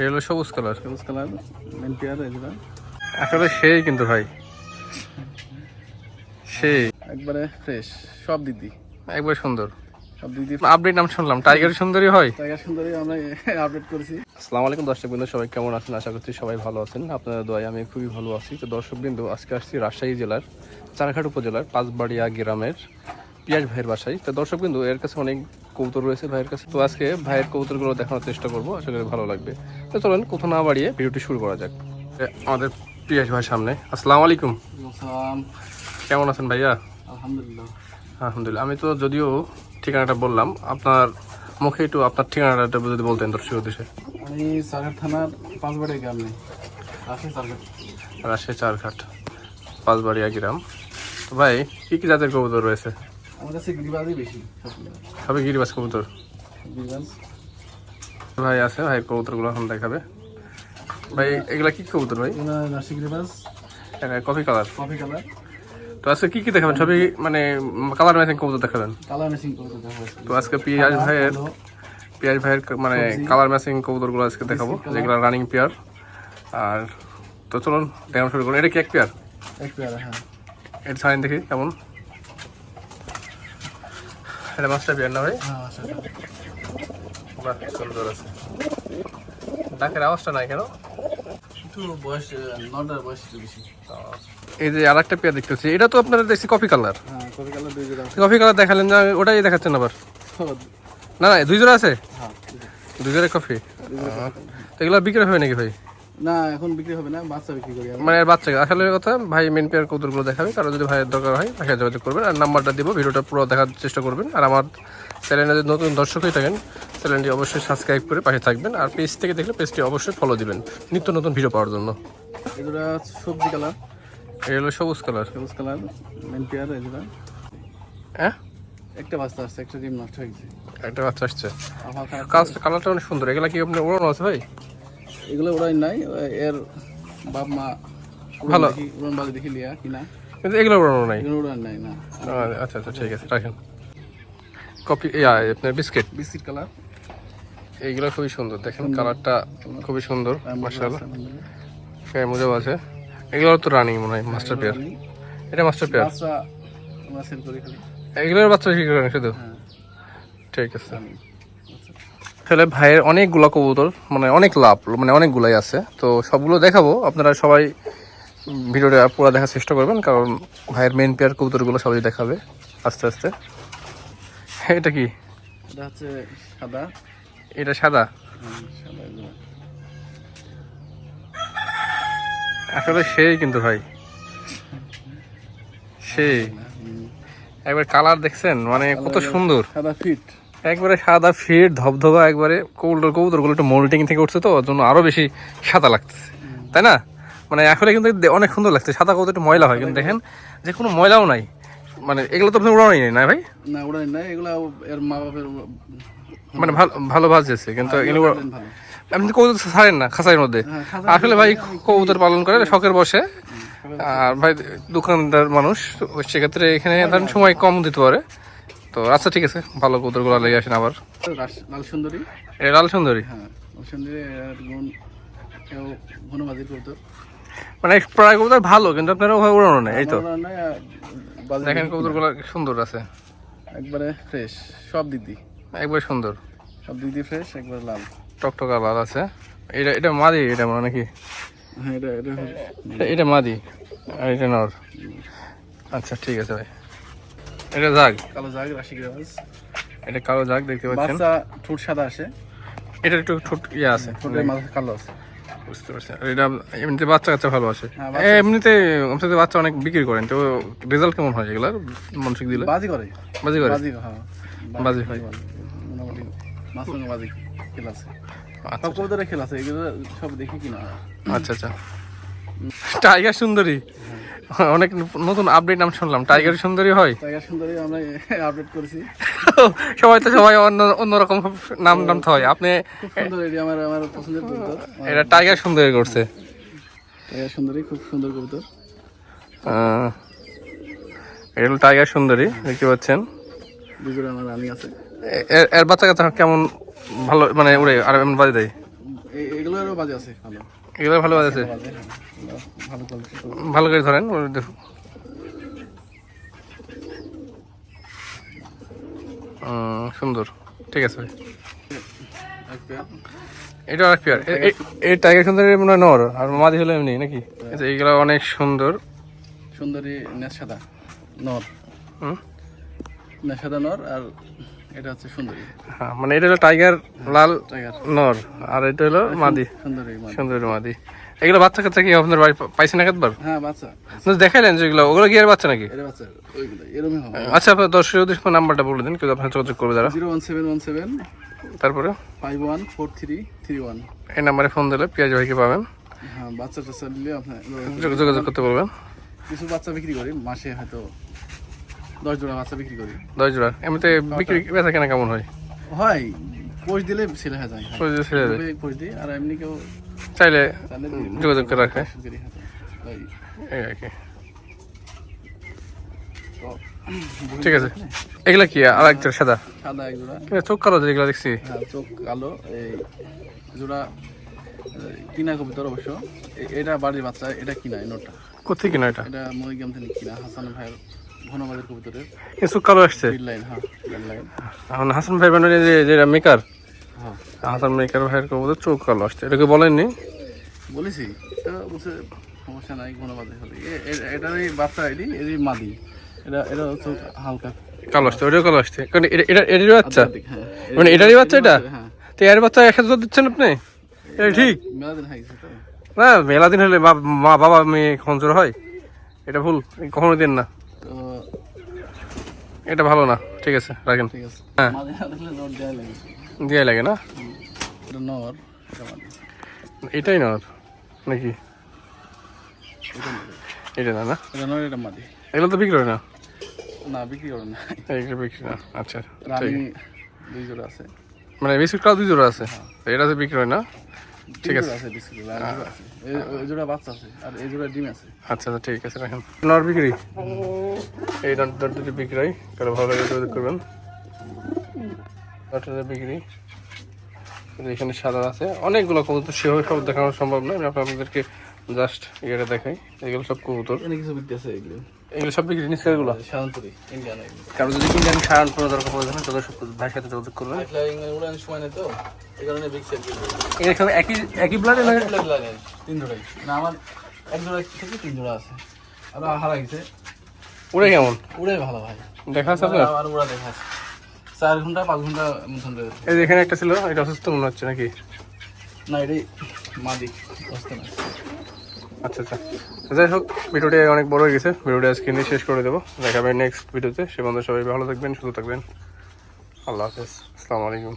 এই হলো সবুজ কালার। সবুজ কালার মেন পেয়ার এগুলো। আসলে সেই কিন্তু ভাই। সেই। একবারে ফ্রেশ সব দিক দিয়ে। একবার সুন্দর। সব দিক দিয়ে আপডেট নাম শুনলাম টাইগার সুন্দরী হয়? টাইগার সুন্দরী আমরা আপডেট করেছি। আসসালামু আলাইকুম দর্শক বিন্দু সবাই কেমন আছেন? আশা করছি সবাই ভালো আছেন। আপনাদের দোয়ায় আমি খুবই ভালো আছি। তো দর্শক বিন্দু আজকে আসছি রাজশাহী জেলার চারঘাট উপজেলার পাঁচবাড়িয়া গ্রামের পিয়াজ ভাইয়ের বাসায়। তো দর্শক বিন্দু এর কাছে অনেক কৌতুর রয়েছে ভাইয়ের কাছে। তো আজকে ভাইয়ের কৌতুরগুলো দেখানোর চেষ্টা করব। আশা করি ভালো লাগবে। তো চলেন কোথাও না বাড়িয়ে ভিডিওটি শুরু করা যাক। আমাদের পিয়াজ ভাইয়ের সামনে। আসসালামু আলাইকুম। কেমন আছেন ভাইয়া? আলহামদুলিল্লাহ। আলহামদুলিল্লাহ। আমি তো যদিও ঠিকানাটা বললাম আপনার মুখে একটু আপনার ঠিকানাটা যদি বলতেন দর্শক উদ্দেশ্যে আমি সারঘাট থানার পাঁচবাড়ি গ্রামে রাজশাহী চারঘাট পাঁচবাড়িয়া গ্রাম। তো ভাই কী কী জাতের কবুতর রয়েছে? আমার কাছে গিরিবাজই বেশি। সবই গিরিবাজ কবুতর? গিরিবাজ। ভাই আছে ভাই কবুতরগুলো এখন দেখাবে। ভাই এগুলা কি কবুতর ভাই? এগুলো কফি কালার। Coffee colour. তো আজকে কি কি দেখাবেন? সবই মানে কালার ম্যাচিং কবুতর দেখাবেন। কালার তো আজকে পিয়াজ ভাইয়ের পিয়াজ ভাইয়ের মানে কালার ম্যাচিং কবুতরগুলো আজকে দেখাবো। যেগুলো রানিং পেয়ার আর তো চলুন দেখানো শুরু করুন এটা কি এক পেয়ার এক পেয়ারা হ্যাঁ। এটা সাইন দেখি কেমন? এটা মাস্টার পেয়ার না ভাই? হ্যাঁ বাহ সুন্দর আছে। ডাকের আওয়াজটা নাই কেন? এই যে আর একটা পেয়ার দেখতেছি এটা তো আপনারা দেখছি কফি কালার হ্যাঁ কফি কালার দুই জোড়া কফি কালার দেখালেন না ওটাই দেখাচ্ছেন আবার? না না দুই জোড়া আছে? হ্যাঁ দুই জোড়া। কফি তো এগুলো বিক্রি হবে নাকি ভাই? না এখন বিক্রি হবে না বাচ্চা বিক্রি করি মানে বাচ্চা আসলে কথা ভাই মেন পেয়ার কৌতুকগুলো দেখাবে কারও যদি ভাইয়ের দরকার হয় যোগাযোগ করবেন আর নাম্বারটা দিব ভিডিওটা পুরো দেখার চেষ্টা করবেন আর আমার চ্যানেলে যদি নতুন দর্শক হয়ে থাকেন চ্যানেলটি অবশ্যই সাবস্ক্রাইব করে পাশে থাকবেন আর পেজ থেকে দেখলে পেজটি অবশ্যই ফলো দিবেন নিত্য নতুন ভিডিও পাওয়ার জন্য। এগুলা সবজি কালার হলো সবুজ কালার সবুজ কালার মেন পেয়ার এগুলা। হ্যাঁ? একটা বাচ্চা আসছে একটা ডিম নষ্ট একটা বাচ্চা আসছে। কালারটা অনেক সুন্দর এগুলা কি আপনার ওড়ানো আছে ভাই? এগুলো ওরাই নাই এর বাপ মা ভালো। উড়ন বালি দেখি লিয়া কিনা কিন্তু এগুলো ওড়ানো নাই উড়ান নাই না। আচ্ছা আচ্ছা ঠিক আছে রাখেন। কপি ইয়া আপনার বিস্কিট? Biscuit colour. এইগুলো খুবই সুন্দর দেখেন কালারটা খুবই সুন্দর মার্শাল্লাহ হ্যাঁ মজাও আছে। এগুলো তো রানিং মনে হয় মাস্টার পেয়ার। এটা মাস্টার পেয়ার? এগুলোর বাচ্চা কি করেন শুধু? হ্যাঁ। ঠিক আছে। তাহলে ভাইয়ের অনেকগুলো কবুতর মানে অনেক লাভ মানে অনেকগুলাই আছে। তো সবগুলো দেখাবো আপনারা সবাই ভিডিওটা পুরো দেখার চেষ্টা করবেন কারণ ভাইয়ের মেন পেয়ার কবুতরগুলো সবাই দেখাবে আস্তে আস্তে। এটা কি? এটা হচ্ছে সাদা। এটা সাদা? আসলে সেই কিন্তু ভাই। সেই। একবার কালার দেখছেন? মানে কত সুন্দর। সাদা ফিট একবারে সাদা ফিট ধবধবা একবারে কবুতর কবুতরগুলো একটু মোল্টিং থেকে উঠছে তো ওর জন্য আরও বেশি সাদা লাগতেছে। তাই না? মানে আসলে কিন্তু অনেক সুন্দর লাগছে। সাদা কবুতর একটু ময়লা হয় কিন্তু দেখেন যে কোনো ময়লাও নাই। মানে এগুলো তো আপনি উড়ানোই নেই না ভাই? না ওড়াই নাই। এগুলো এর মা বাপের মানে ভালো ভালো ভাজছে কিন্তু এগুলো ভালো। আপনি তো কবুতর ছাড়েন না খাঁচার মধ্যে। হ্যাঁ, আসলে ভাই কবুতর পালন করে শখের বসে। আর ভাই দোকানদার মানুষ সেক্ষেত্রে এখানে ধরেন সময় কম দিতে পারে। তো আচ্ছা ঠিক আছে। ভালো কবুতরগুলো লেগে আসেন আবার। লাল সুন্দরী এটা লাল সুন্দরী হ্যাঁ লাল সুন্দরী মানে প্রায় কবুতর ভালো কিন্তু আপনারা ওভাবে উড়ানো নেই এই তো। ওরা নাই, আর বাজি দেখেন কবুতরগুলো সুন্দর আছে। একবারে ফ্রেশ সব দিক দিয়ে। একবার সুন্দর। সব দিক দিয়ে ফ্রেশ একবার লাল। টকটকা লাল আছে। এটা এটা মাদি এটা মনে হয় নাকি এটা এটা এটা এটা মাদি আর এটা নর। আচ্ছা ঠিক আছে ভাই। এটা জাগ। কালো জাগ রাশি গ্রাস এটা কালো জাগ দেখতে পাচ্ছেন। বাচ্চা ঠোঁট সাদা আসে। এটা একটু ছোট ইয়ে আছে। ঠোঁটের মাথা কালো আছে। বুঝতে পারছি। এটা এমনিতে বাচ্চা কাচ্চা ভালো আছে। হ্যাঁ, এমনিতে আপনাদের বাচ্চা অনেক বিক্রি করেন তো রেজাল্ট কেমন হয় এগুলার? মানসিক দিলে? বাজি করে। বাজি করে? বাজি হ্যাঁ। বাজি হয়। মোটামুটি বাজি খেলা আছে। আচ্ছা সব কবুতরে খেলা আছে এগুলো সব দেখি কিনা। আচ্ছা আচ্ছা। টাইগার সুন্দরী। অনেক নতুন আপডেট নাম শুনলাম। টাইগার সুন্দরী হয়? টাইগার সুন্দরী আমরা আপডেট করেছি। সবাই তো সবাই অন্য অন্যরকম নাম নাম হয়। আপনি খুব সুন্দর এটি আমার আমার পছন্দের কবুতর। এটা টাইগার সুন্দরী করছে। টাইগার সুন্দরী খুব সুন্দর কবুতর। আহ, এটা হলো টাইগার সুন্দরী দেখতে পাচ্ছেন। দুজোড়া আমার রানিং আছে। এর- বাচ্চা কাচ্চা কেমন ভালো মানে উড়ে আর এমন বাজে দেয়? এগুলোরও বাজে আছে ভালো। এগুলো ভালো আছে। হ্যাঁ। ভালো করে ধরেন দেখুন। সুন্দর। ঠিক আছে ভাই। এটা আর পেয়ার এই টাইগার সুন্দরী মনে হয় নর আর মাদি হলো এমনি নাকি? আচ্ছা, এইগুলো অনেক সুন্দর। সুন্দরী নেশ সাদা নর। হুম? নেশ সাদা নর আর এটা হচ্ছে সুন্দরী। হ্যাঁ মানে এটা হলো টাইগার লাল টাইগার নর আর এটা হলো মাদি। সুন্দরী মাদি। মাদি। এগুলো বাচ্চা কাচ্চা কি আপনার বাড়ি পাইছেন একবার হ্যাঁ বাচ্চা। দেখাইলেন যেগুলো ওগুলো আর বাচ্চা নাকি? আচ্ছা আপনার দর্শক যদি নাম্বারটা বলে দিন কেউ আপনার যোগাযোগ করবে যারা zero one seven one seven তারপরে? Five one four three three one. এই নাম্বারে ফোন দিলে পিয়াজ ভাইকে পাবেন। হ্যাঁ বাচ্চা টাচ্চা নিলে আপনার যোগাযোগ করতে বলবেন। কিছু বাচ্চা বিক্রি করি মাসে হয়তো দশ জোড়া বাচ্চা বিক্রি করি। দশ জোড়া? এমনিতে বিক্রি বেচা কেনা কেমন হয়? হয় পোষ দিলে ছেলে হয়ে যায় হ্যাঁ। ওই যে ছেড়ে দেয়। ওই দিই আর এমনি কেউ চাইলে যোগাযোগ করে রাখে। ওই, এই আর কি। ঠিক আছে। এগুলা কি আর একটা সাদা? সাদা এক জোড়া চোখ কালো যেগুলো দেখছি। হ্যাঁ চোখ কালো এই জোড়া কিনা কবিতর অবশ্য। এটা বাড়ির বাচ্চা এটা কিনা নোটটা। কোথায় কিনা এটা? এটা মরিগ্রাম থেকে কিনা হাসান ভাইয়ের কবিতরের চোখ কালো আসছে। লাইন হ্যাঁ লাইন এখন হাসান ভাই বানালে যে যেটা মেকার হ্যাঁ। হাসান মেকার ভাইয়ের কবুতর চোখ কালো আসছে। এটাকে বলেননি? বলেছি। এটা বলছে সমস্যা নাই ঘনবাড়ি হলে এ- এ- এটার এই বাচ্চা আইডি এর মাদি। এটা এটা হচ্ছে হালকা। কালো আসছে ওটাও কালো আসছে। কারণ এটা এটা এটারই বাচ্চা। হ্যাঁ মানে এটারই বাচ্চা এটা? তো এর বাচ্চা একসাথে দুধ দিচ্ছেন আপনি? এটা ঠিক? না মেলা দিন হলে মা- বাবা মেয়ে খঞ্জর হয়। এটা ভুল কখনো দিন না। এটা ভালো না। ঠিক আছে রাখেন। ঠিক আছে। হ্যাঁ। না? দেওয়া লাগে নর এটাই না নাকি? এটা না না? এটা মাদি এগুলো তো বিক্রি হয় না? না বিক্রি করেন না। এগুলো বিক্রি না। আচ্ছা রানি ঠিক দুই জোড়া আছে। মানে বিস্কুট কালো দুই জোড়া আছে? এটা তো বিক্রি হয় না? ঠিক আছে। জোড়া আছে বিস্কুট রানি জোড়া আছে। এই- জোড়া বাচ্চা আছে আর এই জোড়া ডিম আছে। আচ্ছা আচ্ছা ঠিক আছে রাখেন। নর বিক্রি? এই নট দুটি বিক্রি কারও ভালো লাগে যোগাযোগ করবেন। নটটা বিক্রি। এখানে সাদা আছে। অনেকগুলো কবুতর সেভাবে সব দেখানো সম্ভব নয় আমি আপনাদেরকে জাস্ট ইয়েটা দেখাই। এগুলো সব কবুতর। এখানে কিছু বিক্রি আছে এগুলো। এগুলো সব বিক্রি নিচ্ছে এগুলো? সাধারণতরি ইন্ডিয়ান এগুলো। কারও যদি ইন্ডিয়ান সারান কোনো দরকার পড়ে না তাদের সব ভাইয়ের সাথে যোগাযোগ করবেন ফ্লাইং সময় নেই তো এই কারণে সব একই একই ব্লাডে না লাগে তিন জোড়াই না আমার এক জোড়া থেকে তিন জোড়া আছে। আর হারা গেছে উড়ে কেমন? উড়ে ভালো ভাই। দেখা আছে আপনার? আমার উড়া দেখা আছে। চার ঘণ্টা পাঁচ ঘণ্টা মতন রয়েছে। এই এখানে একটা ছিল এটা অসুস্থ মনে হচ্ছে নাকি? না এটাই মাদি বুঝতে না আচ্ছা আচ্ছা। যাই হোক, ভিডিওটি অনেক বড় হয়ে গেছে। ভিডিওটি আজকে নিয়ে শেষ করে দেবো। দেখাবেন নেক্সট ভিডিওতে সে বন্ধু সবাই ভালো থাকবেন, সুস্থ থাকবেন। আল্লাহ হাফেজ। আসসালামু আলাইকুম।